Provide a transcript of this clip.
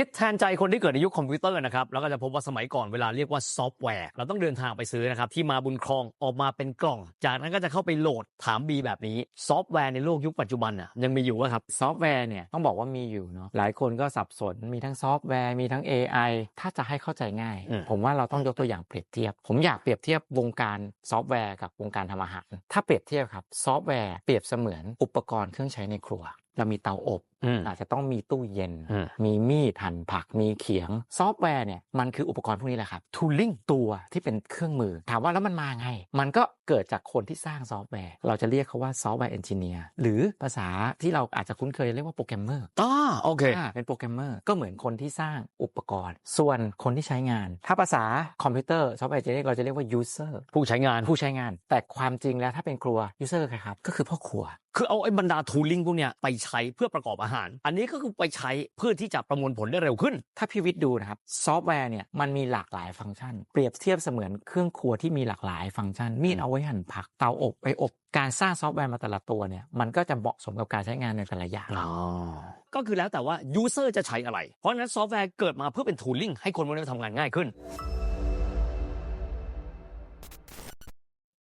คิดแทนใจคนที่เกิดในยุคคอมพิวเตอร์นะครับ แล้วก็จะพบว่าสมัยก่อนเวลาเรียกว่าซอฟต์แวร์ เราต้องเดินทางไปซื้อนะครับ ที่มาบุญครองออกมาเป็นกล่อง จากนั้นก็จะเข้าไปโหลดถามบีแบบนี้ ซอฟต์แวร์ในโลกยุคปัจจุบันน่ะยังมีอยู่ว่าครับ ซอฟต์แวร์เนี่ยต้องบอกว่ามีอยู่เนาะหลายคนก็สับสนมีทั้งซอฟต์แวร์มีทั้ง AI ถ้าจะให้เข้าใจง่ายอืมผมว่าเราต้องยกตัวอย่างเปรียบเทียบ ผมอยากเปรียบเทียบวงการซอฟต์แวร์กับวงการทำอาหารถ้าเปรียบเทียบครับซอฟต์แวร์เปรียบเสมือนอุปกรณ์เครื่องใช้ในครัว เรามีเตาอบอืมอาจจะต้องมีตู้เย็นอืมมีมีดหั่นผักมีเขียง ซอฟต์แวร์เนี่ยมันคืออุปกรณ์พวกนี้แหละครับ tooling ตัวที่เป็นเครื่องมือ ถามว่าแล้วมันมาไง มันก็เกิดจากคนที่สร้างซอฟต์แวร์ เราจะเรียกเขาว่าซอฟต์แวร์เอนจิเนียร์หรือภาษาที่เราอาจจะคุ้นเคยเรียกว่าโปรแกรมเมอร์อ่าโอเคอ่าเป็นโปรแกรมเมอร์ก็เหมือนคนที่สร้างอุปกรณ์ ส่วนคนที่ใช้งาน ถ้าภาษาคอมพิวเตอร์ซอฟต์แวร์จะเรียกเราจะเรียกว่า user ผู้ใช้งานผู้ใช้งาน แต่ความจริงแล้วถ้าเป็นครัว user คือใครครับก็คือพ่อครัวคือเอาไอ้บรรดาทูลิงพวกเนี้ยไปใช้เพื่อประกอบอาหาร อันนี้ก็คือไปใช้เพื่อที่จะประมวลผลได้เร็วขึ้น ถ้าพี่วิทย์ดูนะครับซอฟต์แวร์เนี่ยมันมีหลากหลายฟังก์ชัน เปรียบเทียบเสมือนเครื่องครัวที่มีหลากหลายฟังก์ชัน มีดเอาไว้หั่นผักเตาอบไปอบ การสร้างซอฟต์แวร์มาแต่ละตัวเนี่ยมันก็จะเหมาะสมกับการใช้งานในแต่ละอย่างอ๋อก็คือแล้วแต่ว่ายูเซอร์จะใช้อะไร เพราะฉะนั้นซอฟต์แวร์เกิดมาเพื่อเป็นทูลิงให้คนพวกนี้ทำงานง่ายขึ้น